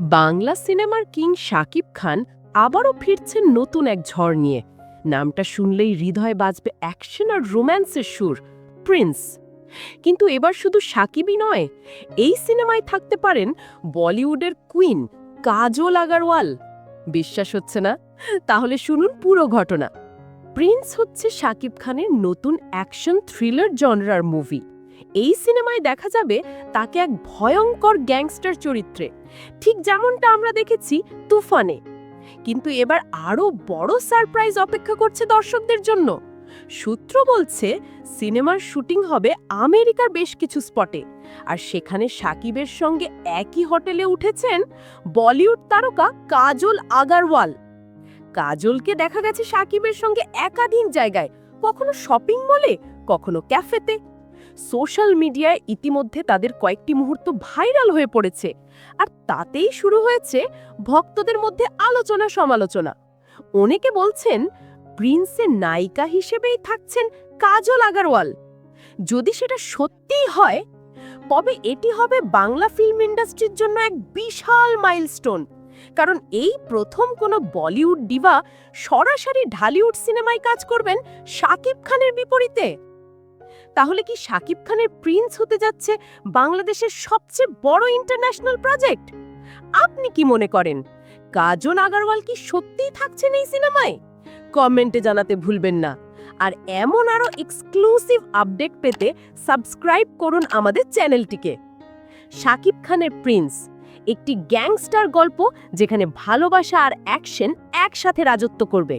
বাংলা সিনেমার কিং শাকিব খান আবারও ফিরছেন নতুন এক ঝড় নিয়ে। নামটা শুনলেই হৃদয় বাজবে অ্যাকশন আর রোম্যান্সের সুর, প্রিন্স। কিন্তু এবার শুধু সাকিবই নয়, এই সিনেমায় থাকতে পারেন বলিউডের কুইন কাজল আগারওয়াল। বিশ্বাস হচ্ছে না? তাহলে শুনুন পুরো ঘটনা। প্রিন্স হচ্ছে শাকিব খানের নতুন অ্যাকশন থ্রিলার জনরার মুভি। এই সিনেমায় দেখা যাবে তাকে এক ভয়ঙ্কর গ্যাংস্টার চরিত্রে। ঠিক যেমনটা আমরা দেখেছি তুফানে। কিন্তু এবার আরও বড় সারপ্রাইজ অপেক্ষা করছে দর্শকদের জন্য। সূত্র বলছে, সিনেমার শুটিং হবে আমেরিকার বেশ কিছু স্পটে। আর সেখানে সাকিবের সঙ্গে একই হোটেলে উঠেছেন বলিউড তারকা কাজল আগারওয়াল। কাজলকে দেখা গেছে সাকিবের সঙ্গে একাধিক জায়গায়। কখনো শপিং মলে, কখনো ক্যাফেতে। সোশ্যাল মিডিয়ায় ইতিমধ্যে তাদের কয়েকটি মুহূর্ত ভাইরাল হয়ে পড়েছে। আর তাতেই শুরু হয়েছে ভক্তদের মধ্যে আলোচনা সমালোচনা। অনেকে বলছেন, প্রিন্সের নায়িকা হিসেবেই থাকছেন কাজল আগারওয়াল। যদি সেটা সত্যিই হয়, তবে এটি হবে বাংলা ফিল্ম ইন্ডাস্ট্রির জন্য এক বিশাল মাইলস্টোন। কারণ এই প্রথম কোনো বলিউড ডিভা সরাসরি ঢালিউড সিনেমায় কাজ করবেন শাকিব খানের বিপরীতে। তাহলে কি শাকিব খানের প্রিন্স হতে যাচ্ছে বাংলাদেশের সবচেয়ে বড় ইন্টারন্যাশনাল প্রজেক্ট? আপনি কি মনে করেন? কাজল আগারওয়াল কি সত্যিই থাকছেন এই সিনেমায়? কমেন্টে জানাতে ভুলবেন না। আর এমন আরও এক্সক্লুসিভ আপডেট পেতে সাবস্ক্রাইব করুন আমাদের চ্যানেলটিকে। শাকিব খানের প্রিন্স, একটি গ্যাংস্টার গল্প যেখানে ভালোবাসা আর অ্যাকশন একসাথে রাজত্ব করবে।